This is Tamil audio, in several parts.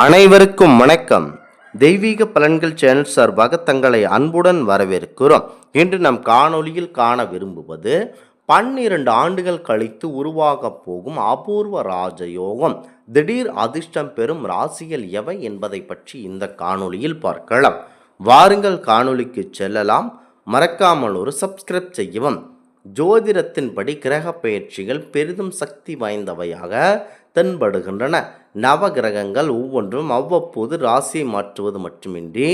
அனைவருக்கும் வணக்கம். தெய்வீக பலன்கள் சேனல் சார்பாக தங்களை அன்புடன் வரவேற்கிறோம். இன்று நம் காணொளியில் காண விரும்புவது பன்னிரண்டு ஆண்டுகள் கழித்து உருவாகப் போகும் அபூர்வ ராஜயோகம். திடீர் அதிர்ஷ்டம் பெறும் ராசிகள் எவை என்பதை பற்றி இந்த காணொளியில் பார்க்கலாம். வாருங்கள் காணொலிக்கு செல்லலாம். மறக்காமல் ஒரு சப்ஸ்கிரைப் செய்யவும். ஜோதிடத்தின்படி கிரக பயிற்சிகள் பெரிதும் சக்தி வாய்ந்தவையாக தென்படுகின்றன. நவ கிரகங்கள் ஒவ்வொன்றும் அவ்வப்போது ராசியை மாற்றுவது மட்டுமின்றி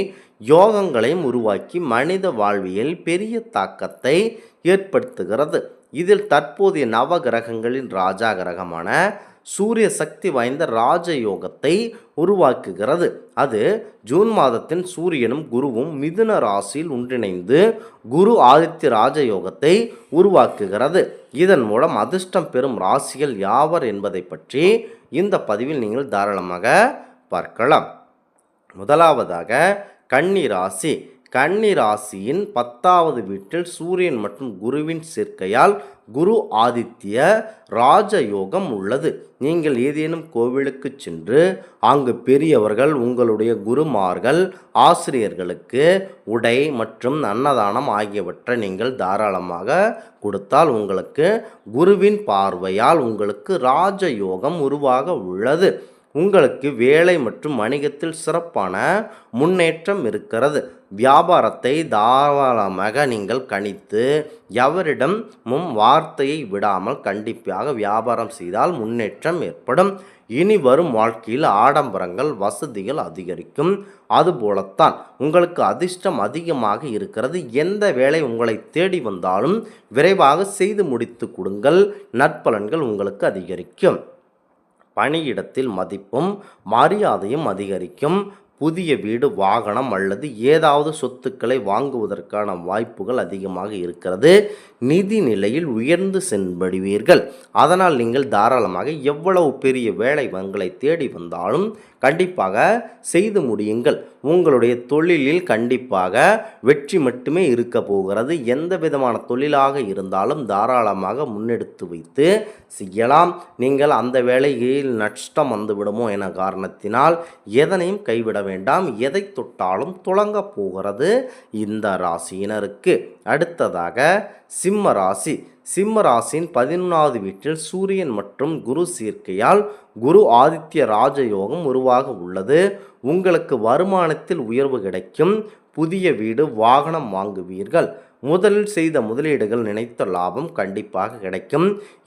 யோகங்களையும் உருவாக்கி மனித வாழ்வியல் பெரிய தாக்கத்தை ஏற்படுத்துகிறது. இதில் தற்போதைய நவ கிரகங்களின் ராஜா கிரகமான சூரிய சக்தி வாய்ந்த ராஜயோகத்தை உருவாக்குகிறது. அது ஜூன் மாதத்தின் சூரியனும் குருவும் மிதுன ராசியில் ஒன்றிணைந்து குரு ஆதித்ய ராஜயோகத்தை உருவாக்குகிறது. இதன் மூலம் அதிர்ஷ்டம் பெறும் ராசிகள் யாவர் என்பதை பற்றி இந்த பதிவில் நீங்கள் தாராளமாக பார்க்கலாம். முதலாவதாக கன்னி ராசி. கன்னி ராசியின் பத்தாவது வீட்டில் சூரியன் மற்றும் குருவின் சேர்க்கையால் குரு ஆதித்ய ராஜயோகம் உள்ளது. நீங்கள் ஏதேனும் கோவிலுக்கு சென்று அங்கு பெரியவர்கள் உங்களுடைய குருமார்கள் ஆசிரியர்களுக்கு உடை மற்றும் அன்னதானம் ஆகியவற்றை நீங்கள் தாராளமாக கொடுத்தால் உங்களுக்கு குருவின் பார்வையால் உங்களுக்கு ராஜயோகம் உருவாக உள்ளது. உங்களுக்கு வேலை மற்றும் வணிகத்தில் சிறப்பான முன்னேற்றம் இருக்கிறது. வியாபாரத்தை தாராளமாக நீங்கள் கணித்து எவரிடமும் வார்த்தையை விடாமல் கண்டிப்பாக வியாபாரம் செய்தால் முன்னேற்றம் ஏற்படும். இனி வரும் வாழ்க்கையில் ஆடம்பரங்கள் வசதிகள் அதிகரிக்கும். அதுபோலத்தான் உங்களுக்கு அதிர்ஷ்டம் அதிகமாக இருக்கிறது. எந்த வேலை உங்களை தேடி வந்தாலும் விரைவாக செய்து முடித்து கொடுங்கள். நற்பலன்கள் உங்களுக்கு அதிகரிக்கும். பணியிடத்தில் மதிப்பும் மரியாதையும் அதிகரிக்கும். புதிய வீடு வாகனம் அல்லது ஏதாவது சொத்துக்களை வாங்குவதற்கான வாய்ப்புகள் அதிகமாக இருக்கிறது. நிதி நிலையில் உயர்ந்து சென்படுவீர்கள் அதனால் நீங்கள் தாராளமாக எவ்வளவு பெரிய வேலை வங்களை தேடி வந்தாலும் கண்டிப்பாக செய்து முடியுங்கள். உங்களுடைய தொழிலில் கண்டிப்பாக வெற்றி மட்டுமே இருக்க போகிறது. எந்த விதமான தொழிலாக இருந்தாலும் தாராளமாக முன்னெடுத்து வைத்து செய்யலாம். நீங்கள் அந்த வேலையில் நஷ்டம் வந்துவிடுமோ என காரணத்தினால் எதனையும் கைவிட வேண்டாம். எதை தொட்டாலும் துளங்க போகிறது இந்த ராசியினருக்கு. அடுத்ததாக சிம்ம ராசி. சிம்மராசின் பதினொன்றாவது வீட்டில் சூரியன் மற்றும் குரு சேர்க்கையால் குரு ஆதித்ய ராஜயோகம் உருவாக உள்ளது. உங்களுக்கு வருமானத்தில் உயர்வு கிடைக்கும். புதிய வீடு வாகனம் வாங்குவீர்கள். முதலில் செய்த முதலீடுகள் நினைத்த லாபம் கண்டிப்பாக கிடைக்கும்.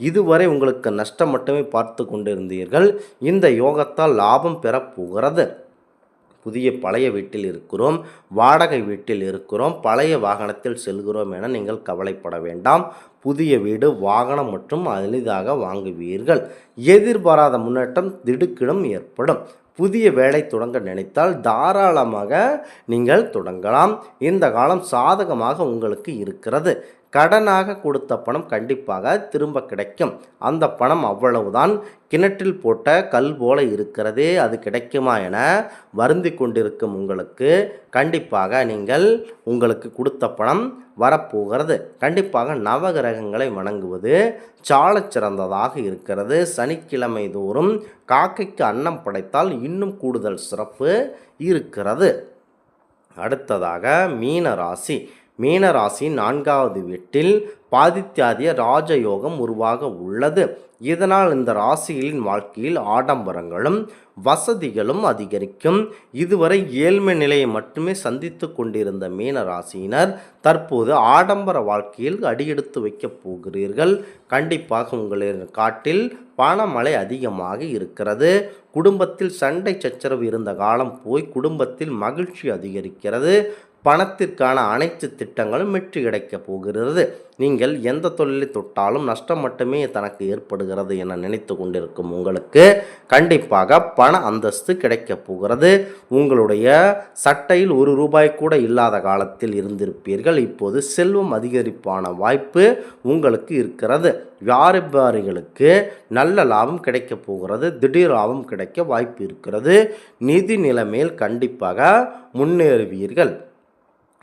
இதுவரை உங்களுக்கு நஷ்டம் மட்டுமே பார்த்து கொண்டிருந்தீர்கள். இந்த யோகத்தால் லாபம் பெறப்போகிறது புதிய பழைய வீட்டில் இருக்கிறோம். வாடகை வீட்டில் இருக்கிறோம். பழைய வாகனத்தில் செல்கிறோம் என நீங்கள் கவலைப்பட வேண்டாம். புதிய வீடு வாகனம் மற்றும் எளிதாக வாங்குவீர்கள். எதிர்பாராத முன்னேற்றம் திடுக்கிடம் ஏற்படும். புதிய வேலை தொடங்க நினைத்தால் தாராளமாக நீங்கள் தொடங்கலாம். இந்த காலம் சாதகமாக உங்களுக்கு இருக்கிறது. கடனாக கொடுத்த பணம் கண்டிப்பாக திரும்ப கிடைக்கும். அந்த பணம் அவ்வளவுதான். கிணற்றில் போட்ட கல் போல இருக்கிறதே அது கிடைக்குமா என வருந்தி கொண்டிருக்கும் உங்களுக்கு. கண்டிப்பாக நீங்கள் உங்களுக்கு கொடுத்த பணம் வரப்போகிறது. கண்டிப்பாக நவகிரகங்களை வணங்குவது சாலச்சிறந்ததாக இருக்கிறது. சனிக்கிழமை தோறும் காக்கைக்கு அன்னம் படைத்தால் இன்னும் கூடுதல் சிறப்பு இருக்கிறது. அடுத்ததாக மீன ராசி மீனராசி நான்காவது வீட்டில் பாதித்யாதிய ராஜயோகம் உருவாக உள்ளது. இதனால் இந்த ராசிகளின் வாழ்க்கையில் ஆடம்பரங்களும் வசதிகளும் அதிகரிக்கும். இதுவரை ஏழ்மை நிலையை மட்டுமே சந்தித்து கொண்டிருந்த மீன ராசியினர் தற்போது ஆடம்பர வாழ்க்கையில் அடியெடுத்து வைக்கப் போகிறீர்கள். கண்டிப்பாக உங்களின் காட்டில் பணமழை அதிகமாக இருக்கிறது. குடும்பத்தில் சண்டை சச்சரவு இருந்த காலம் போய் குடும்பத்தில் மகிழ்ச்சி அதிகரிக்கிறது. பணத்திற்கான அனைத்து திட்டங்களும் வெற்றி கிடைக்கப் போகிறது. நீங்கள் எந்த தொழிலை தொட்டாலும் நஷ்டம் மட்டுமே தனக்கு ஏற்படுகிறது என நினைத்து கொண்டிருக்கும் உங்களுக்கு கண்டிப்பாக பண அந்தஸ்து கிடைக்கப் போகிறது. உங்களுடைய சட்டையில் ஒரு ரூபாய் கூட இல்லாத காலத்தில் இருந்திருப்பீர்கள். இப்போது செல்வம் அதிகரிப்பான வாய்ப்பு உங்களுக்கு இருக்கிறது. வியாபாரிகளுக்கு நல்ல லாபம் கிடைக்கப் போகிறது. திடீர் லாபம் கிடைக்க வாய்ப்பு இருக்கிறது. நிதி நிலைமையில் கண்டிப்பாக முன்னேறுவீர்கள்.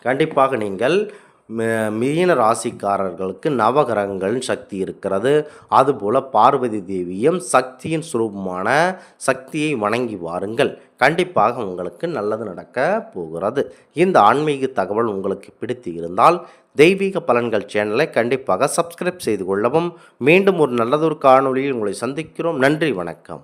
கண்டிப்பாக நீங்கள் ம- மீன ராசிக்காரர்களுக்கு நவகிரகங்களின் சக்தி இருக்கிறது. அதுபோல் பார்வதி தேவியும் சக்தியின் சுரூபமான சக்தியை வணங்கி வாருங்கள். கண்டிப்பாக உங்களுக்கு நல்லது நடக்க போகிறது. இந்த ஆன்மீக தகவல் உங்களுக்கு பிடித்து இருந்தால் தெய்வீக பலன்கள் சேனலை கண்டிப்பாக சப்ஸ்கிரைப் செய்து கொள்ளவும். மீண்டும் ஒரு நல்லதொரு காணொளியில் உங்களை சந்திக்கிறோம். நன்றி வணக்கம்.